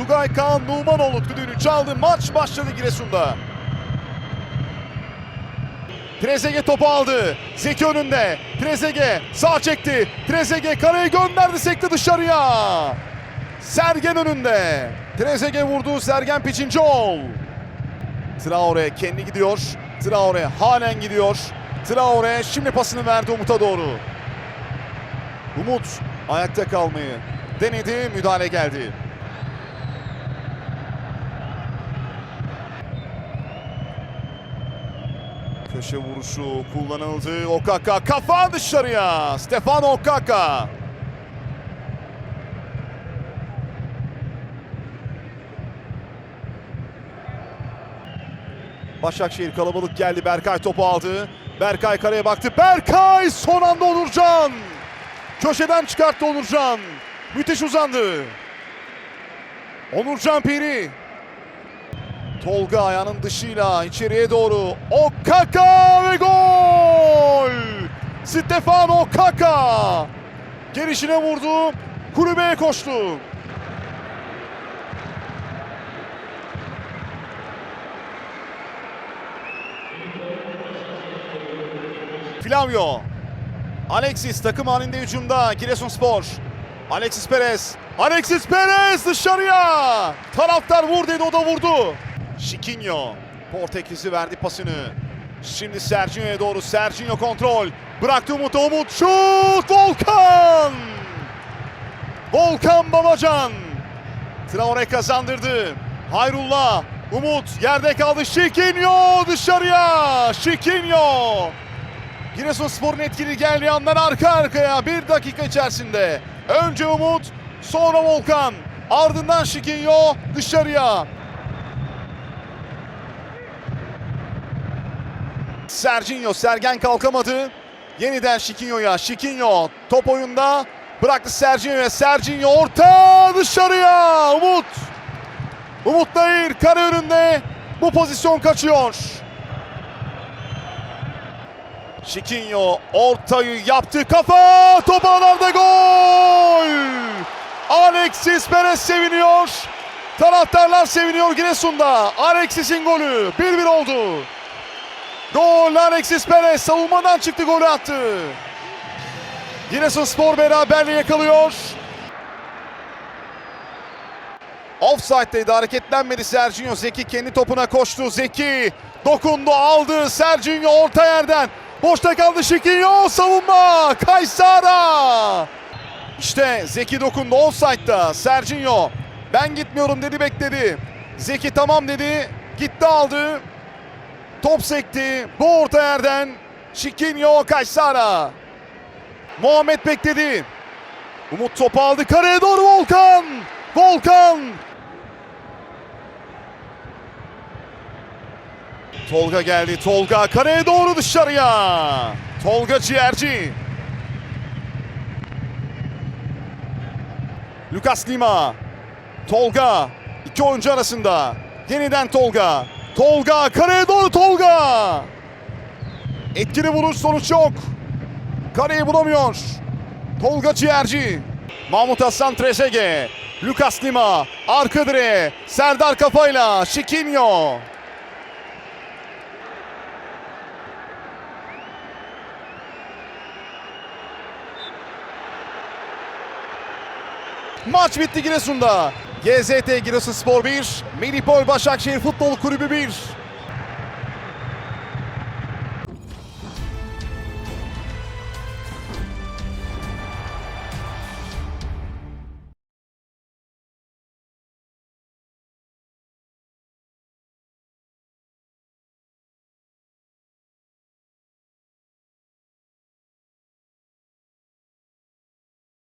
ve Kaan Numanoğlu düdüğünü çaldı. Maç başladı Giresun'da. Trezeguet topu aldı. Zeki önünde. Trezeguet sağ çekti. Trezeguet kareyi gönderdi sekti dışarıya. Sergen önünde. Trezeguet vurdu. Sergen Piçincioğlu. Traore kendi gidiyor. Traore halen gidiyor. Traore şimdi pasını verdi Umut'a doğru. Umut ayakta kalmayı denedi. Müdahale geldi. Köşe vuruşu kullanıldı. Okaka kafa dışarıya. Stefan Okaka. Başakşehir kalabalık geldi. Berkay topu aldı. Berkay kareye baktı. Berkay son anda Onurcan. Köşeden çıkarttı Onurcan. Müthiş uzandı. Onurcan Piri. Tolga ayağının dışıyla içeriye doğru. Okaka ve gol! Stefan Okaka. Gelişine vurdu. Kulübeye koştu. Flavio. Alexis takım halinde hücumda Giresunspor. Alexis Perez. Alexis Perez dışarıya. Taraftar vur dedi o da vurdu. Chiquinho. Portekiz'i verdi pasını. Şimdi Sergio'ya doğru. Sergio kontrol. Bıraktı Umut'a Umut. Şut! Volkan! Volkan Babacan. Traore kazandırdı. Hayrullah. Umut yerde kaldı. Chiquinho dışarıya. Chiquinho. Giresunspor'un etkili geldiği anlar arka arkaya bir dakika içerisinde. Önce Umut, sonra Volkan, ardından Şikinyo dışarıya. Serginho, Sergen kalkamadı. Yeniden Şikinyo'ya, Şikinyo top oyunda bıraktı Serginho'ya. Serginho orta dışarıya. Umut. Umut Nayır kare önünde bu pozisyon kaçıyor. Şikinyo ortayı yaptı. Kafa top ağlarda gol. Alexis Perez seviniyor. Taraftarlar seviniyor Giresun'da. Alexis'in golü 1-1 oldu. Gol Alexis Perez savunmadan çıktı golü attı. Giresunspor beraberliği yakalıyor. Offside'deydi hareketlenmedi Serginho. Zeki kendi topuna koştu. Zeki dokundu aldı. Serginho orta yerden. Boşta kaldı Şikinyo savunma. Kaysara. İşte Zeki dokundu offside'da. Serginho ben gitmiyorum dedi bekledi. Zeki tamam dedi. Gitti aldı. Top sekti. Bu orta yerden. Şikinyo Kaysara. Muhammed bekledi. Umut topu aldı. Kareye doğru Volkan. Volkan. Tolga geldi. Tolga kareye doğru dışarıya. Tolga Ciğerci. Lucas Lima. Tolga. iki oyuncu arasında. Yeniden Tolga. Tolga kareye doğru Tolga. Etkili vuruş sonuç yok. Kareyi bulamıyor. Tolga Ciğerci. Mahmut Hasan Trezeguet. Lucas Lima. Arka direğe. Serdar kafayla. Şikinyo. Maç bitti Giresun'da. GZT Giresunspor 1, Medipol Başakşehir Futbol Kulübü 1.